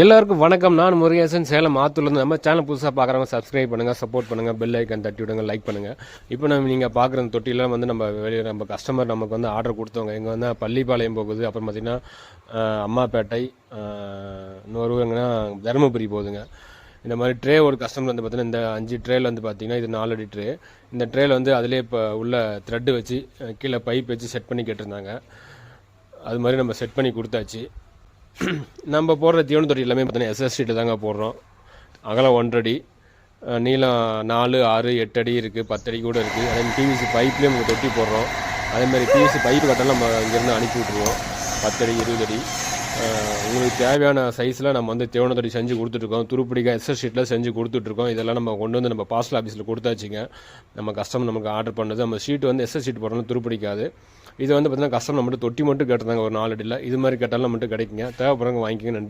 எல்லாருக்கும் வணக்கம். நான் முருகேசன். சேலம் ஆத்தூர்லேருந்து நம்ம சேனல் புதுசாக பார்க்குறவங்க சப்ஸ்கிரைப் பண்ணுங்கள் சப்போர்ட் பண்ணுங்கள் பெல் ஐக்கன் தட்டி விடுங்க லைக் பண்ணுங்கள் இப்போ நம்ம நீங்கள் பார்க்குற தொட்டிலாம் வந்து நம்ம வெளியே நம்ம கஸ்டமர் நமக்கு வந்து ஆர்டர் கொடுத்தவங்க. இங்கே வந்து பள்ளிப்பாளையம் போகுது. அப்புறம் பார்த்திங்கன்னா அம்மாப்பேட்டை இன்னொரு எங்கன்னா தருமபுரி போகுதுங்க. இந்த மாதிரி ட்ரே ஒரு கஸ்டமர் வந்து பார்த்தீங்கன்னா இந்த அஞ்சு ட்ரேல வந்து பார்த்தீங்கன்னா இது நாலு அடி ட்ரே இந்த ட்ரேல வந்து அதிலே இப்போ உள்ள த்ரெட்டு வச்சு கீழே பைப் வச்சு செட் பண்ணி கேட்டிருந்தாங்க. அது மாதிரி நம்ம செட் பண்ணி கொடுத்தாச்சு. நம்ம போடுற தீவன தொட்டி எல்லாமே பார்த்தீங்கன்னா எஸ்எஸ் தாங்க போடுறோம். அகலம் ஒன்றடி நீளம் நாலு ஆறு எட்டு அடி இருக்குது பத்து அடி கூட இருக்குது அதே மாதிரி பிவிசி பைப்லேயும் நம்ம தொட்டி போடுறோம். அதேமாதிரி டிவிசி பிவிசி பைப்பு கட்டலாம் நம்ம இங்கேருந்து அனுப்பி விட்ருவோம் பத்து அடி இருபது அடி. உங்களுக்கு தேவையான சைஸில் நம்ம வந்து தேவன தொட்டி செஞ்சு கொடுத்துட்ருக்கோம். துருப்பிடிக்காக எஸ்எஸ் ஷீட்டில் செஞ்சு கொடுத்துட்ருக்கோம். இதெல்லாம் நம்ம கொண்டு வந்து நம்ம பார்சல் ஆஃபீஸில் கொடுத்தாச்சுங்க. நம்ம கஸ்டமர் நமக்கு ஆர்டர் பண்ணது நம்ம ஷீட் வந்து எஸ்எஸ் ஷீட் போடுறோம் துருப்பிடிக்காது. இது வந்து பார்த்தீங்கன்னா கஸ்டமர் மட்டும் தொட்டி மட்டும் கேட்டிருந்தாங்க ஒரு நாலு அடியில். இது மாதிரி கேட்டாலும் மட்டும் கிடைக்குங்க. தேவைப்படுறவங்க வாங்கிக்கங்க. நன்றி.